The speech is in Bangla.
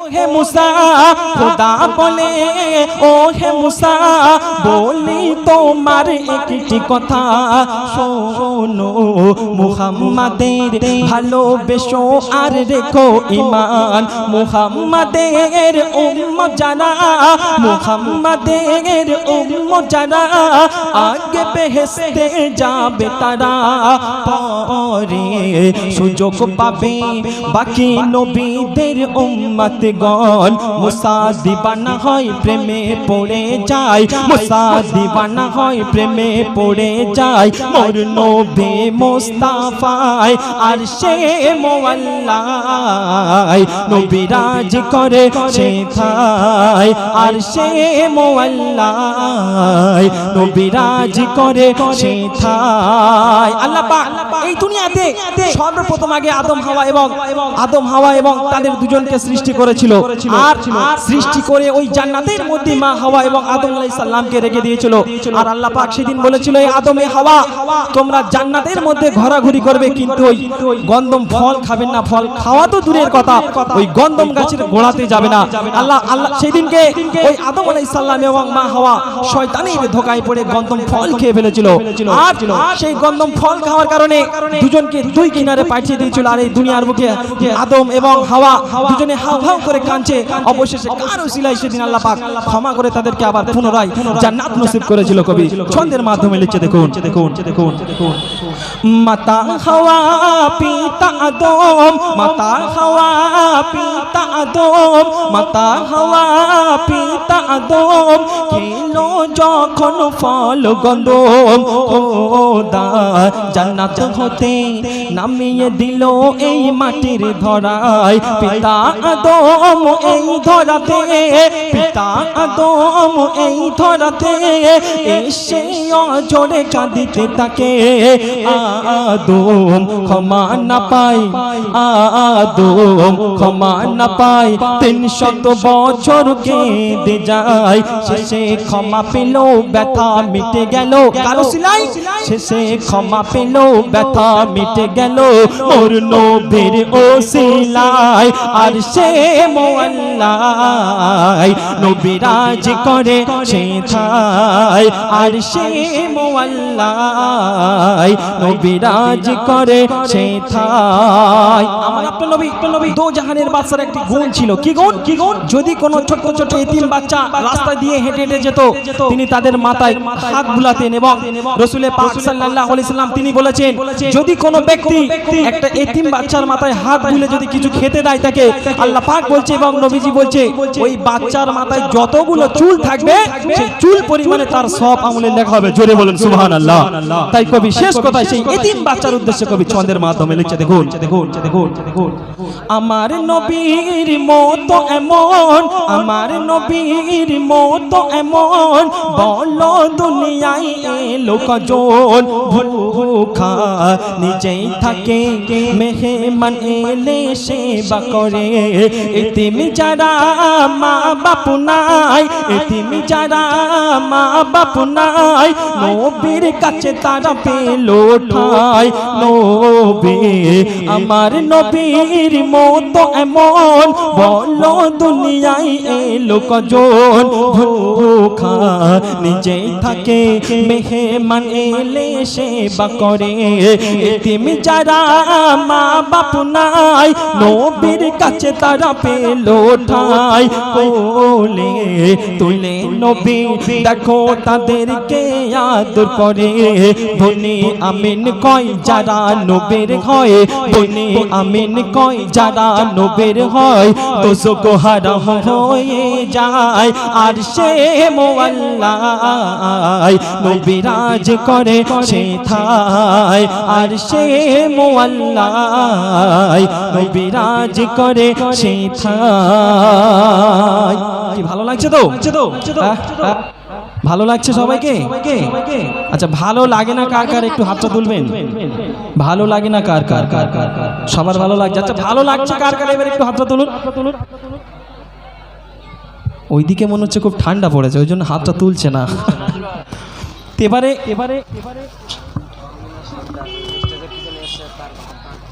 হে মুসা, খোদা বলে, ও হে মুসা, বলি তোমার একটি কথা। শোনো, মুহাম্মাদের ভালোবেসো আর রেখো ইমান মুহাম্মাদের উম্মত যারা, মুহাম্মাদের উম্মত যারা, আগে বেহেশতে যাবে তারা, পরে সুযোগ পাবে বাকি নবীদের উম্মত। গণ, মুসা দিবানা হয়, প্রেমে পড়ে যায়। মুসা দিবানা হয়, প্রেমে পড়ে যায়। মোর নবী মুস্তাফায়, আর সে মোয়াল্লাই। নবীরাজ করে সে থায় আর সে মোয়াল্লাই। নবীরাজ করে সে থায় আল্লাহ এই দুনিয়াতে সর্বপ্রথম আগে আদম, হাওয়া এবং আদম, হাওয়া এবং তাদের দুজনকে সৃষ্টি করেছিল। আর সৃষ্টি করে ওই জান্নাতের মধ্যে মা, হাওয়া এবং আদম আলাইহিস সালামকে রেখে দিয়েছিল। আর আল্লাহ পাক সেদিন বলেছিল এই আদমে হাওয়া, তোমরা জান্নাতের মধ্যে ঘোরাঘুরি করবে, কিন্তু ওই গন্ধম ফল খাবেন না। ফল খাওয়া তো দূরের কথা, ওই গন্ধম গাছের গোড়াতে যাবে না। আল্লাহ আল্লাহ সেদিনকে ওই আদম আলাইহিস সালাম এবং মা, হাওয়া শয়তানের ধোকায় পড়ে গন্ধম ফল খেয়ে ফেলেছিল। আর সেই গন্ধম ফল খাওয়ার কারণে দুজনকে দুই কিনারে পাঠিয়ে দিয়েছিল আর এই দুনিয়ার মুখে আদম এবং হাওয়া দুজনে হাও হাও করে কাঁদছে। অবশেষে কারও শিলাই সেদিন আল্লাহ পাক ক্ষমা করে তাদেরকে আবার পুনরায় জান্নাত নসিব করেছিল কবি। ছন্দের মাধ্যমে লিখছে দেখুন দেখুন দেখুন। মাতা হাওয়া, পিতা আদম, মাতা হাওয়া পিতা আদম, মাতা হাওয়া পিতা আদম, খেলো যখন ফল গন্ধম খোদা, জান্নাত হতে নামিয়ে দিল এই মাটির ধরায়। পিতা আদম এই ধরাতে, পিতা আদম এই ধরাতে এসে অজরে কাঁদিতে তাকে। আদম ক্ষমা না পাই আদম ক্ষমা না পাই তিন শত বছর কেঁদে যায়। শেষে ক্ষমা পেল ব্যথা মিটে গেল। কারও সিলাই? শেষে ক্ষমা পেল ব্যথা মিটে গেল। মোর নবীর ও সিলাই, আর সে মোয়াল্লাই। নবীরাজ করে সে থাই আর সে মোয়াল্লাই। নবীরাজ করে সে থাই আমার আপনার নবী নবী, দো জাহানের বাচ্চার একটি গুণ ছিল। কি গুণ? কি গুণ? যদি কোনো ছোট ছোট এতিম বাচ্চা রাস্তা দিয়ে হেঁটে হেঁটে যেত তিনি তাদের মাথায় হাত বুলাতেন এবং রসুলে পাক সাল্লাল্লাহু আলাইহি সাল্লাম তিনি বলেছেন যদি কোনো ব্যক্তি একটা এতিম বাচ্চার মাথায় হাত বুলে যদি কিছু খেতে দেয় তাকে আল্লাহ পাক বলছে এবং নবীজি বলছে ওই বাচ্চার মাথায় যতগুলো চুল থাকবে সেই চুল পরিমাণে তার সব আমলে লেখা হবে। জোরে বলেন সুবহানাল্লাহ। তাই কবি শেষ কথায় সেই এতিম বাচ্চার উদ্দেশ্যে কবি ছন্দের মাধ্যমে লিখছে দেখুন দেখুন দেখুন দেখুন। আমার নবীর মতো এমন আমার নবীর মতো এমন। বল দুনিয়ায় এলো কজন ভুখা নিজেই থাকে মেহমান এলে সেবা করে। এতিম যারা মা বাপু নাই এতিম যারা মা বাপু নাই নবীর কাছে তারা পেল ঠাই। নবী আমার নবীর মতো এমন, বল দুনিয়ায় এলো কজন ভুখা নিজেই থাকে, মেহমান এলে সেবা করে। এতিম যারা মা বাপু নাই, নবীর কাছে তারা পেল ঠাই। কোলে তুলে নবী, দেখো তাদেরকে আদর করে। বনি আমিন কয় যারা নবীর হয় বনি আমিন কয় যারা নবীর হয় দোজক হারাম হয়ে যায়। আর সে মোয়াল্লাই নবীরাজ করে সে থায় আর সে মোয়াল্লাই নবীরাজ করে সে থায়। কি ভালো লাগছে তো? হ্যাঁ? ভালো লাগছে সবাইকে? আচ্ছা ভালো লাগে না কার কার? একটু হাতটা তুলবেন। ভালো লাগে না কার কার কার কার? সবার ভালো লাগছে। আচ্ছা ভালো লাগছে কার কার? এবার একটু হাতটা তুলুন। ওইদিকে মনে হচ্ছে খুব ঠান্ডা পড়েছে ওই জন্য হাতটা তুলছে না। এবারে এবারে এবারে